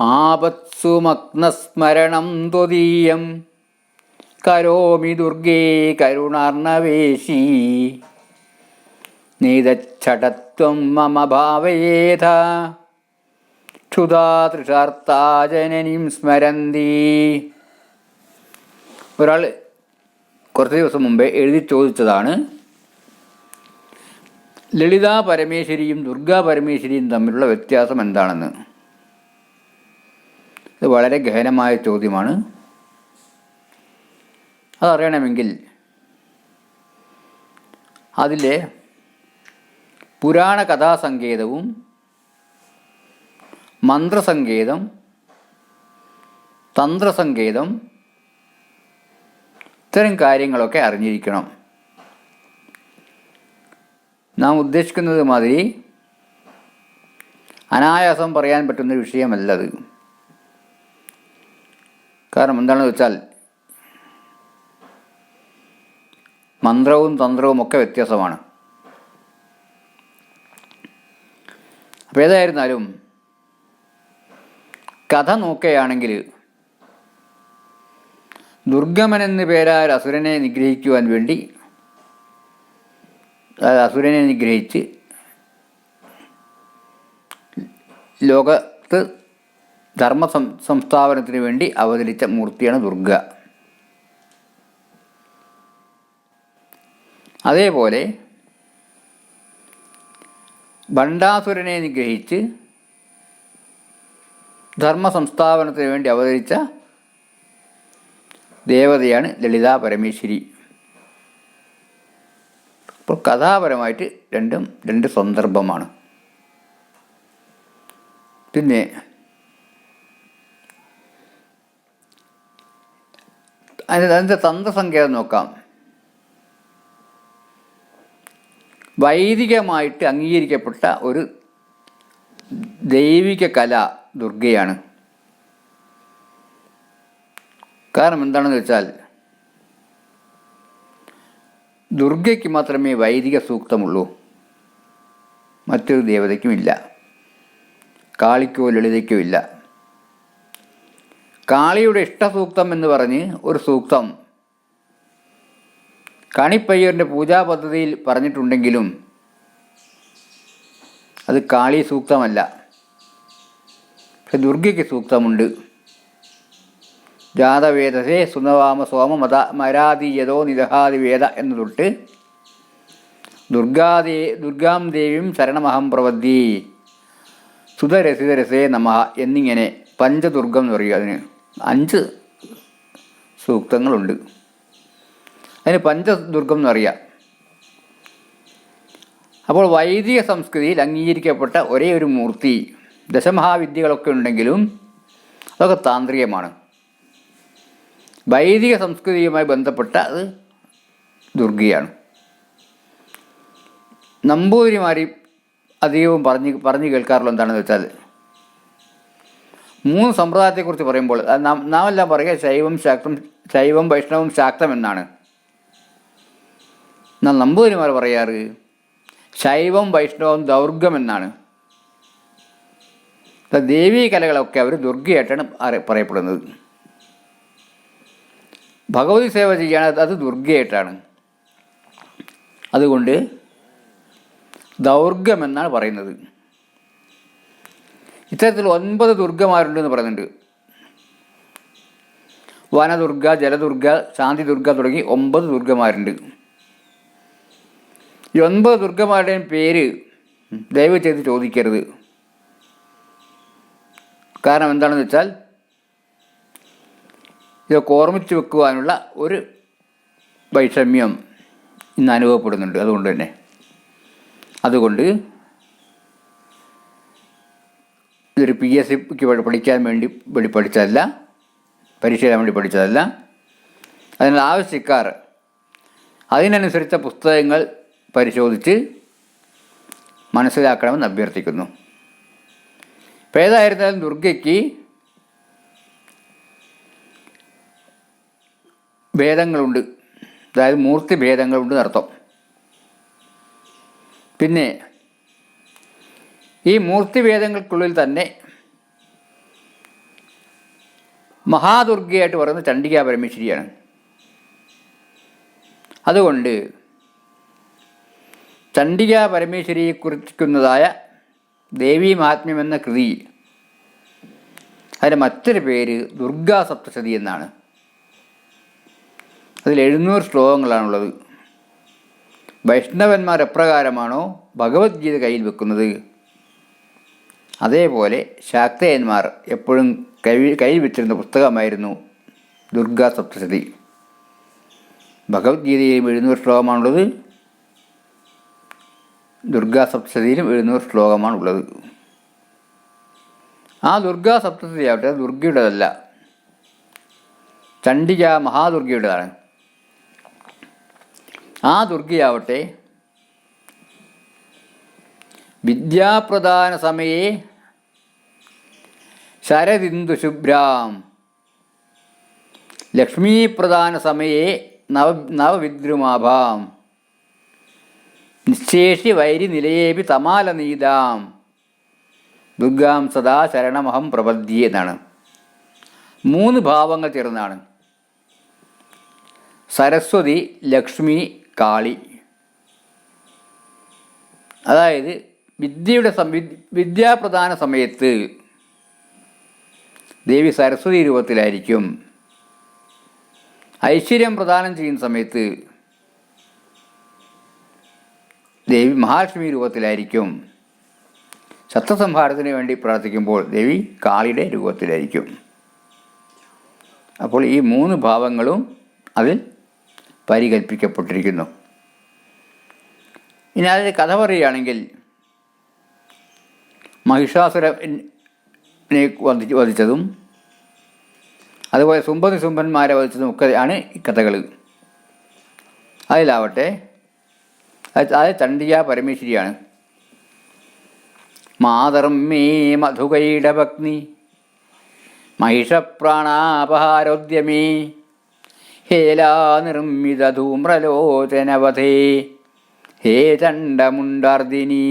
ആപത്സു മഗ്നസ്മരണം ത്വദീയം. കരോമി ദുർഗേ കരുണാർണവേശി. നീതച്ഛടത്വം മമ ഭാവയേഥ ക്ഷുതാ തൃഷാർത്താജനനിം സ്മരന്തി. ഒരാൾ കുറച്ച് ദിവസം മുമ്പേ എഴുതി ചോദിച്ചതാണ് ലളിതാ പരമേശ്വരിയും ദുർഗാ പരമേശ്വരിയും തമ്മിലുള്ള വ്യത്യാസം എന്താണെന്ന്. ഇത് വളരെ ഗഹനമായ ചോദ്യമാണ്. അതറിയണമെങ്കിൽ അതിലെ പുരാണ കഥാസങ്കേതവും മന്ത്രസങ്കേതം തന്ത്രസങ്കേതം ഇത്തരം കാര്യങ്ങളൊക്കെ അറിഞ്ഞിരിക്കണം. നാം ഉദ്ദേശിക്കുന്നത് മാതിരി അനായാസം പറയാൻ പറ്റുന്ന വിഷയമല്ലത്. കാരണം എന്താണെന്ന് വെച്ചാൽ മന്ത്രവും തന്ത്രവും ഒക്കെ വ്യത്യാസമാണ്. അപ്പോൾ ഏതായിരുന്നാലും കഥ നോക്കുകയാണെങ്കിൽ ദുർഗമൻ എന്ന പേരാൽ അസുരനെ നിഗ്രഹിക്കുവാൻ വേണ്ടി അതായത് അസുരനെ നിഗ്രഹിച്ച് ലോകത്ത് ധർമ്മ സംസ്ഥാപനത്തിന് വേണ്ടി അവതരിച്ച മൂർത്തിയാണ് ദുർഗ. അതേപോലെ ഭണ്ഡാസുരനെ നിഗ്രഹിച്ച് ധർമ്മ സംസ്ഥാപനത്തിന് വേണ്ടി അവതരിച്ച ദേവതയാണ് ലളിതാ പരമേശ്വരി. അപ്പോൾ കഥാപരമായിട്ട് രണ്ടും രണ്ട് സന്ദർഭമാണ്. പിന്നെ അതിന്റെ അതിന്റെ തന്ത്രസംഖ്യ നോക്കാം. വൈദികമായിട്ട് അംഗീകരിക്കപ്പെട്ട ഒരു ദൈവിക കല ദുർഗയാണ്. കാരണം എന്താണെന്ന് വെച്ചാൽ ദുർഗയ്ക്ക് മാത്രമേ വൈദിക സൂക്തമുള്ളൂ. മറ്റൊരു ദേവതയ്ക്കുമില്ല. കാളിക്കോ ലളിതയ്ക്കോ ഇല്ല കാളിയുടെ ഇഷ്ടസൂക്തം എന്ന് പറഞ്ഞ് ഒരു സൂക്തം. കണിപ്പയ്യറിന്റെ പൂജാ പദ്ധതിയിൽ പറഞ്ഞിട്ടുണ്ടെങ്കിലും അത് കാളി സൂക്തമല്ല. പക്ഷെ ദുർഗയ്ക്ക് സൂക്തമുണ്ട്. ജാതവേദസേ സുനവാമ സോമ മത മരാതീയതോ നിരഹാദി വേദ എന്ന് തൊട്ട് ദുർഗാദേ ദുർഗാം ദേവിയും ശരണമഹം പ്രവദ്ധി സുതരസിതരസേ നമ എന്നിങ്ങനെ പഞ്ചദുർഗം എന്ന് പറയുക അതിന്. അഞ്ച് സൂക്തങ്ങളുണ്ട്. അതിന് പഞ്ചദുർഗം എന്ന് പറയാം അപ്പോൾ വൈദിക സംസ്കൃതിയിൽ അംഗീകരിക്കപ്പെട്ട ഒരേ ഒരു മൂർത്തി ദശമഹാവിദ്യകളൊക്കെ ഉണ്ടെങ്കിലും അതൊക്കെ താന്ത്രികമാണ്. വൈദിക സംസ്കൃതിയുമായി ബന്ധപ്പെട്ട അത് ദുർഗയാണ്. നമ്പൂതിരിമാരി അധികവും പറഞ്ഞ് പറഞ്ഞു കേൾക്കാറുള്ള എന്താണെന്ന് വെച്ചാൽ മൂന്ന് സമ്പ്രദായത്തെക്കുറിച്ച് പറയുമ്പോൾ നാം എല്ലാം പറയുക ശൈവം ശാക്തം ശൈവം വൈഷ്ണവം ശാക്തം എന്നാണ്. എന്നാൽ നമ്പൂതിരിമാർ പറയാറ് ശൈവം വൈഷ്ണവം ദൗർഗം എന്നാണ്. ദേവീ കലകളൊക്കെ അവർ ദുർഗയായിട്ടാണ് പറയപ്പെടുന്നത്. ഭഗവതി സേവ ചെയ്യാണ് അത് ദുർഗയായിട്ടാണ്. അതുകൊണ്ട് ദൗർഗം എന്നാണ് പറയുന്നത്. ഇത്തരത്തിൽ ഒൻപത് ദുർഗമാരുണ്ടെന്ന് പറയുന്നുണ്ട്. വനദുർഗ ജലദുർഗ ശാന്തി ദുർഗ തുടങ്ങി ഒമ്പത് ദുർഗമാരുണ്ട്. ഈ ഒൻപത് ദുർഗമാരുടെയും പേര് ദയവ് ചെയ്ത് ചോദിക്കരുത്. കാരണം എന്താണെന്ന് വെച്ചാൽ ഇതൊക്കെ ഓർമ്മിച്ച് വെക്കുവാനുള്ള ഒരു വൈഷമ്യം ഇന്ന് അനുഭവപ്പെടുന്നുണ്ട്. അതുകൊണ്ട് തന്നെ. അതുകൊണ്ട് ഇതൊരു പി എസ് സിക്ക് പഠിക്കാൻ വേണ്ടി വേണ്ടി പഠിച്ചതല്ല. പരീക്ഷ എഴുതാൻ വേണ്ടി പഠിച്ചതല്ല. അതിനാൽ ആവശ്യക്കാർ അതിനനുസരിച്ച പുസ്തകങ്ങൾ പരിശോധിച്ച് മനസ്സിലാക്കണമെന്ന് അഭ്യർത്ഥിക്കുന്നു. ഇപ്പം ഏതായിരുന്നാലും ദുർഗയ്ക്ക് ഭേദങ്ങളുണ്ട് അതായത് മൂർത്തി ഭേദങ്ങളുണ്ട് എന്നർത്ഥം. പിന്നെ ഈ മൂർത്തി വേദങ്ങൾക്കുള്ളിൽ തന്നെ മഹാദുർഗയായിട്ട് പറയുന്നത് ചണ്ഡികാ പരമേശ്വരിയാണ്. അതുകൊണ്ട് ചണ്ഡികാ പരമേശ്വരിയെ കുറിക്കുന്നതായ ദേവീ മഹാത്മ്യം എന്ന കൃതി അതിന്റെ മറ്റൊരു പേര് ദുർഗാ സപ്തശതി എന്നാണ്. അതിൽ എഴുന്നൂറ് ശ്ലോകങ്ങളാണുള്ളത്. വൈഷ്ണവന്മാർ എപ്രകാരമാണോ ഭഗവത്ഗീത കയ്യിൽ വെക്കുന്നത്? അതേപോലെ ശാക്തയന്മാർ എപ്പോഴും കൈ കയ്യിൽ വെച്ചിരുന്ന പുസ്തകമായിരുന്നു ദുർഗാ സപ്തശതി ഭഗവത്ഗീതയിലും എഴുന്നൂറ് ശ്ലോകമാണുള്ളത്. ദുർഗാ സപ്തശതിയിലും എഴുന്നൂറ് ശ്ലോകമാണുള്ളത്. ആ ദുർഗാ സപ്തശതി ആവട്ടെ ദുർഗയുടേതല്ല. ചണ്ഡിക മഹാദുർഗയുടേതാണ്. ആ ദുർഗയാവട്ടെ വിദ്യാപ്രദാന സമയേ ശരദിന്ദുശുഭ്രാം. ലക്ഷ്മീപ്രധാന സമയേ നവ നവവിദ്രുമാഭാം. നിശേഷി വൈരി നിലയേപി തമാലനീതാം. ദുർഗാം സദാ ശരണമഹം പ്രപദ്ധ്യ എന്നാണ്. മൂന്ന് ഭാവങ്ങൾ ചേർന്നാണ് സരസ്വതി ലക്ഷ്മി കാളി. അതായത് വിദ്യയുടെ വിദ്യാപ്രധാന സമയത്ത് ദേവി സരസ്വതി രൂപത്തിലായിരിക്കും ഐശ്വര്യം പ്രദാനം ചെയ്യുന്ന സമയത്ത് ദേവി മഹാലക്ഷ്മി രൂപത്തിലായിരിക്കും. ശത്രുസംഹാരത്തിന് വേണ്ടി പ്രാർത്ഥിക്കുമ്പോൾ ദേവി കാളിയുടെ രൂപത്തിലായിരിക്കും. അപ്പോൾ ഈ മൂന്ന് ഭാവങ്ങളും അതിൽ പരികൽപ്പിക്കപ്പെട്ടിരിക്കുന്നു. ഇനി അതിന്റെ കഥ പറയുകയാണെങ്കിൽ മഹിഷാസുരനെ വധിച്ച് വധിച്ചതും അതുപോലെ സുംബതി സുംബന്മാരെ വധിച്ചതും ഒക്കെ ആണ് ഈ കഥകൾ അതിലാവട്ടെ അത് ചണ്ഡിക പരമേശ്വരിയാണ്. മാതർമ്മേ മധുകൈടഭഗ്നി മഹിഷപ്രാണാപഹാരോദ്യമേ ഹേലാനിർമ്മിത ധൂമ്രലോചനവധേ ഹേ ചണ്ഡമുണ്ടാർദിനി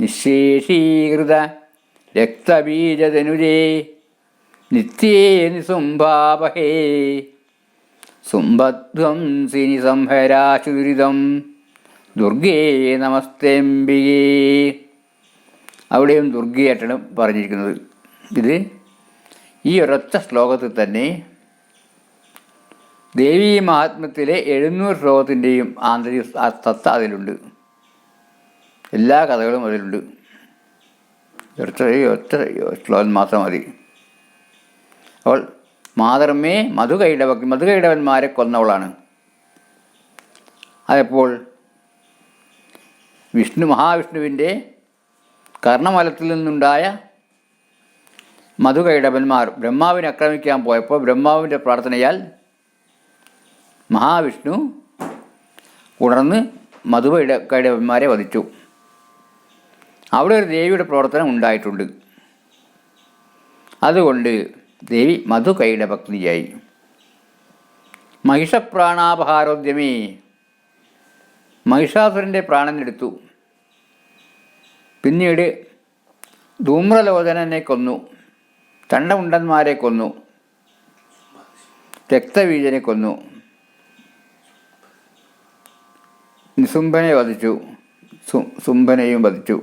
നിശേഷീകൃത രക്തബീജതനുരേ നിത്യേ നിസുംഭാപഹേ സുംഭധ്വംസിനി സംഹരാശുരിതം ദുർഗേ നമസ്തേംബികേ. അവിടെയും ദുർഗയായിട്ടാണ് പറഞ്ഞിരിക്കുന്നത്. ഇത് ഈ ഒരൊറ്റ ശ്ലോകത്തിൽ തന്നെ ദേവീ മഹാത്മ്യത്തിലെ എഴുന്നൂറ് ശ്ലോകത്തിന്റെയും ആന്തരിക തത്ത അതിലുണ്ട്. എല്ലാ കഥകളും അതിലുണ്ട് എത്ര ഒറ്റ ശ്ലോകം മാത്രം മതി. അപ്പോൾ മാതർമേ മധുകൈടവ മധുകൈടവന്മാരെ കൊന്നവളാണ്. അതെപ്പോൾ വിഷ്ണു മഹാവിഷ്ണുവിന്റെ കർണമലത്തിൽ നിന്നുണ്ടായ മധുകൈടവന്മാർ ബ്രഹ്മാവിനെ ആക്രമിക്കാൻ പോയപ്പോൾ ബ്രഹ്മാവിന്റെ പ്രാർത്ഥനയാൽ മഹാവിഷ്ണു ഉണർന്ന് മധുകൈട കൈടവന്മാരെ വധിച്ചു. അവിടെ ഒരു ദേവിയുടെ പ്രവർത്തനം ഉണ്ടായിട്ടുണ്ട്. അതുകൊണ്ട് ദേവി മധുകൈടഭക്തിയായി മഹിഷപ്രാണാപഹാരോദ്യമേ. മഹിഷാസുരന്റെ പ്രാണനെടുത്തു പിന്നീട് ധൂമ്രലോചനനെ കൊന്നു. തണ്ടമുണ്ടന്മാരെ കൊന്നു. രക്തബീജനെ കൊന്നു. നിസുംഭനെ വധിച്ചു. സുംഭനെയും വധിച്ചു.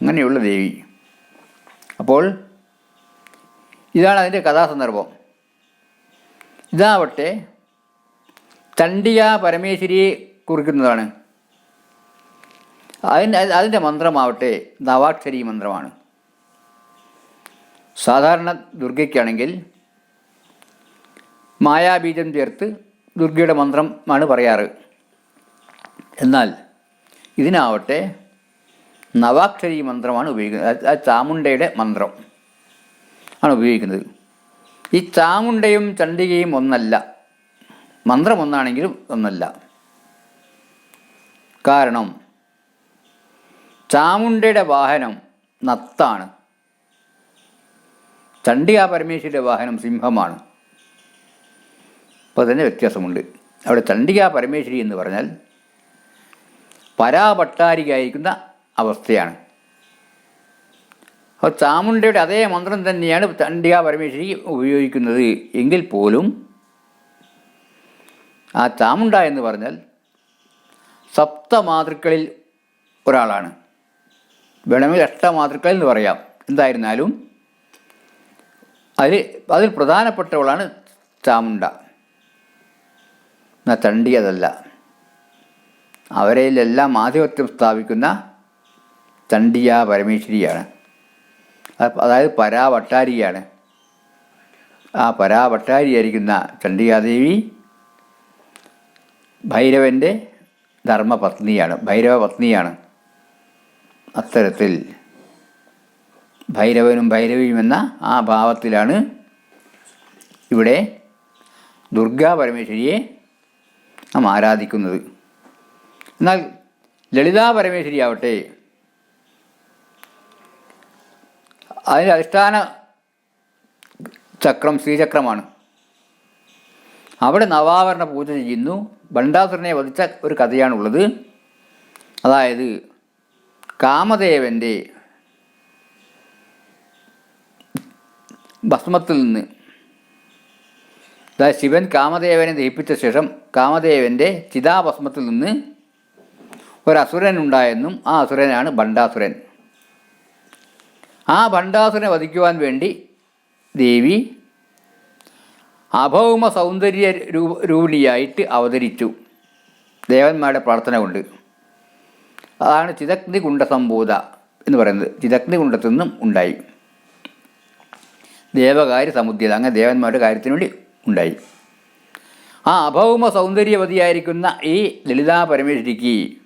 അങ്ങനെയുള്ള ദേവി. അപ്പോൾ ഇതാണ് അതിന്റെ കഥാസന്ദർഭം. ഇതാവട്ടെ ചണ്ഡിക പരമേശ്വരിയെ കുറിക്കുന്നതാണ്. അതിന്റെ അതിന്റെ മന്ത്രമാവട്ടെ നവാക്ഷരി മന്ത്രമാണ്. സാധാരണ ദുർഗയ്ക്കാണെങ്കിൽ മായാബീജം ചേർത്ത് ദുർഗയുടെ മന്ത്രമാണ് പറയാറ്. എന്നാൽ ഇതിനാവട്ടെ നവാക്ഷരി മന്ത്രമാണ് ഉപയോഗിക്കുന്നത്. ആ ചാമുണ്ടയുടെ മന്ത്രം ആണ് ഉപയോഗിക്കുന്നത്. ഈ ചാമുണ്ടയും ചണ്ഡികയും ഒന്നല്ല. മന്ത്രം ഒന്നാണെങ്കിലും ഒന്നല്ല. കാരണം ചാമുണ്ടയുടെ വാഹനം നത്താണ്. ചണ്ഡിക പരമേശ്വരിയുടെ വാഹനം സിംഹമാണ്. അപ്പോൾ തന്നെ വ്യത്യാസമുണ്ട്. അവിടെ ചണ്ഡിക പരമേശ്വരി എന്ന് പറഞ്ഞാൽ പരാപട്ടാരികയായിരിക്കുന്ന അവസ്ഥയാണ്. അപ്പോൾ ചാമുണ്ടയുടെ അതേ മന്ത്രം തന്നെയാണ് ചണ്ഡിക പരമേശ്വരി ഉപയോഗിക്കുന്നത് എങ്കിൽ പോലും ആ ചാമുണ്ട എന്ന് പറഞ്ഞാൽ സപ്തമാതൃക്കളിൽ ഒരാളാണ്. വേണമെങ്കിൽ അഷ്ടമാതൃക്കൾ എന്ന് പറയാം. എന്തായിരുന്നാലും അതിൽ അതിൽ പ്രധാനപ്പെട്ടവളാണ് ചാമുണ്ട എന്നാൽ ചണ്ഡി അതല്ല ആധിപത്യം സ്ഥാപിക്കുന്ന ചണ്ഡിയ പരമേശ്വരിയാണ്. അതായത് പരാവട്ടാരിയാണ്. ആ പരാവട്ടാരിയായിരിക്കുന്ന ചണ്ഡികാദേവി ഭൈരവന്റെ ധർമ്മപത്നിയാണ് ഭൈരവ പത്നിയാണ് അത്തരത്തിൽ ഭൈരവനും ഭൈരവിയും എന്ന ആ ഭാവത്തിലാണ് ഇവിടെ ദുർഗാ പരമേശ്വരിയെ നാം ആരാധിക്കുന്നത്. എന്നാൽ ലളിതാ പരമേശ്വരി ആവട്ടെ അതിന്റെ അധിഷ്ഠാന ചക്രം ശ്രീചക്രമാണ്. അവിടെ നവാവരണ പൂജ ചെയ്യുന്നു. ബണ്ടാസുരനെ വധിച്ച ഒരു കഥയാണുള്ളത്. അതായത് കാമദേവന്റെ ഭസ്മത്തിൽ നിന്ന് അതായത് ശിവൻ കാമദേവനെ ദഹിപ്പിച്ച ശേഷം കാമദേവന്റെ ചിതാഭസ്മത്തിൽ നിന്ന് ഒരസുരൻ ഉണ്ടായെന്നും ആ അസുരനാണ് ഭണ്ഡാസുരൻ. ആ ഭണ്ഡാസുരനെ വധിക്കുവാൻ വേണ്ടി ദേവി അഭൗമ സൗന്ദര്യ രൂപ രൂപിണിയായിട്ട് അവതരിച്ചു. ദേവന്മാരുടെ പ്രാർത്ഥന കൊണ്ട്. അതാണ് ചിതഗ്നി കുണ്ഡസംഭൂത എന്ന് പറയുന്നത്. ചിതഗ്നി കുണ്ഡത്തിൽ നിന്നും ഉണ്ടായി. ദേവകാര്യ സമുദ്യത അങ്ങനെ ദേവന്മാരുടെ കാര്യത്തിന് വേണ്ടി ഉണ്ടായി. ആ അഭൗമ സൗന്ദര്യവതിയായിരിക്കുന്ന ഈ ലളിതാ പരമേശ്വരിക്ക്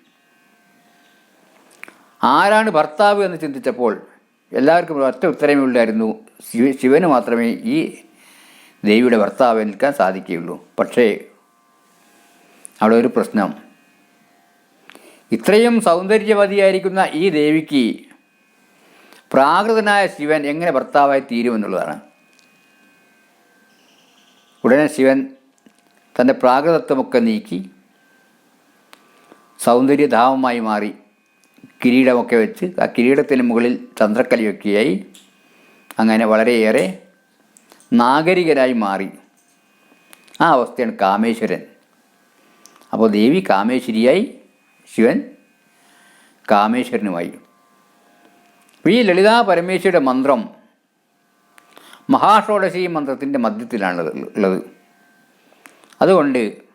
ആരാണ് ഭർത്താവ് എന്ന് ചിന്തിച്ചപ്പോൾ എല്ലാവർക്കും ഒറ്റ ഉത്തരമേ ഉള്ളായിരുന്നു. ശിവ ശിവന് മാത്രമേ ഈ ദേവിയുടെ ഭർത്താവ് നിൽക്കാൻ സാധിക്കുകയുള്ളൂ. പക്ഷേ അവിടെ ഒരു പ്രശ്നം. ഇത്രയും സൗന്ദര്യവതിയായിരിക്കുന്ന ഈ ദേവിക്ക് പ്രാകൃതനായ ശിവൻ എങ്ങനെ ഭർത്താവായി തീരുമെന്നുള്ളതാണ് ഉടനെ ശിവൻ തന്റെ പ്രാകൃതത്വമൊക്കെ നീക്കി സൗന്ദര്യധാമമായി മാറി. കിരീടമൊക്കെ വെച്ച് ആ കിരീടത്തിന് മുകളിൽ ചന്ദ്രക്കലയൊക്കെയായി അങ്ങനെ വളരെയേറെ നാഗരികരായി മാറി. ആ അവസ്ഥയാണ് കാമേശ്വരൻ. അപ്പോൾ ദേവി കാമേശ്വരിയായി ശിവൻ കാമേശ്വരനുമായി. ഈ ലളിതാ പരമേശ്വരിയുടെ മന്ത്രം മഹാഷോഡശി മന്ത്രത്തിന്റെ മധ്യത്തിലാണ് ഉള്ളത്. അതുകൊണ്ട്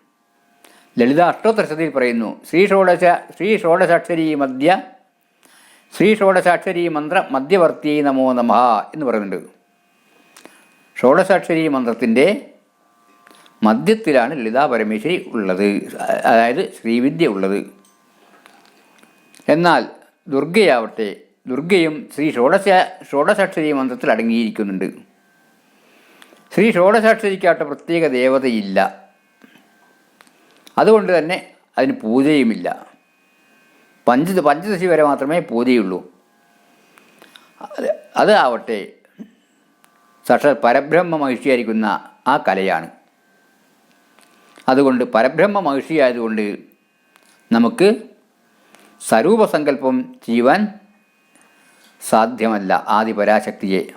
ലളിത അഷ്ടോത്തരശതിയിൽ പറയുന്നു ശ്രീ ഷോഡശ ശ്രീ ഷോഡശാക്ഷരി മധ്യ ശ്രീ ഷോഡശാക്ഷരി മന്ത്ര മധ്യവർത്തി നമോ നമ എന്ന് പറയുന്നുണ്ട്. ഷോഡശാക്ഷരി മന്ത്രത്തിന്റെ മധ്യത്തിലാണ് ലളിതാ പരമേശ്വരി ഉള്ളത് അതായത് ശ്രീവിദ്യ ഉള്ളത്. എന്നാൽ ദുർഗയാവട്ടെ ദുർഗയും ശ്രീ ഷോഡശ ഷോഡശാക്ഷരി മന്ത്രത്തിൽ അടങ്ങിയിരിക്കുന്നുണ്ട്. ശ്രീ ഷോഡശാക്ഷരിക്കാട്ട് പ്രത്യേക ദേവതയില്ല. അതുകൊണ്ട് തന്നെ അതിന് പൂജയുമില്ല. പഞ്ച പഞ്ചദശി വരെ മാത്രമേ പൂജയുള്ളൂ. അത് ആവട്ടെ. സക്ഷ പരബ്രഹ്മ മഹിഷിയായിരിക്കുന്ന ആ കലയാണ്. അതുകൊണ്ട് പരബ്രഹ്മ മഹിഷിയായതുകൊണ്ട് നമുക്ക് സ്വരൂപസങ്കല്പം ചെയ്യുവാൻ സാധ്യമല്ല ആദി പരാശക്തിയെ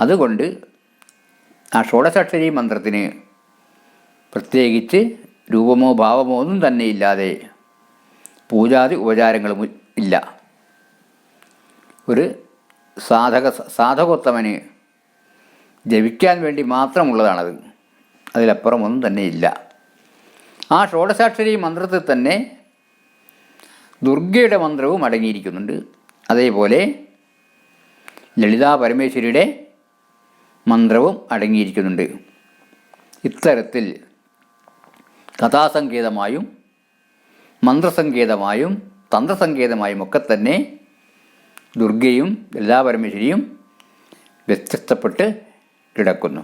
അതുകൊണ്ട് ആ ഷോഡശാക്ഷരി മന്ത്രത്തിന് പ്രത്യേകിച്ച് രൂപമോ ഭാവമോ ഒന്നും തന്നെ ഇല്ലാതെ പൂജാതി ഉപചാരങ്ങളും ഇല്ല. ഒരു സാധക സാധകോത്തമന് ജപിക്കാൻ വേണ്ടി മാത്രമുള്ളതാണത്. അതിലപ്പുറം ഒന്നും തന്നെ ഇല്ല. ആ ഷോഡശാക്ഷരി മന്ത്രത്തിൽ തന്നെ ദുർഗയുടെ മന്ത്രവും അടങ്ങിയിരിക്കുന്നുണ്ട്. അതേപോലെ ലളിതാ പരമേശ്വരിയുടെ മന്ത്രവും അടങ്ങിയിരിക്കുന്നുണ്ട്. ഇത്തരത്തിൽ കഥാസങ്കേതമായും മന്ത്രസങ്കേതമായും തന്ത്രസങ്കേതമായും ഒക്കെ തന്നെ ദുർഗയും എല്ലാ പരമേശ്വരിയും വ്യത്യസ്തപ്പെട്ട് കിടക്കുന്നു.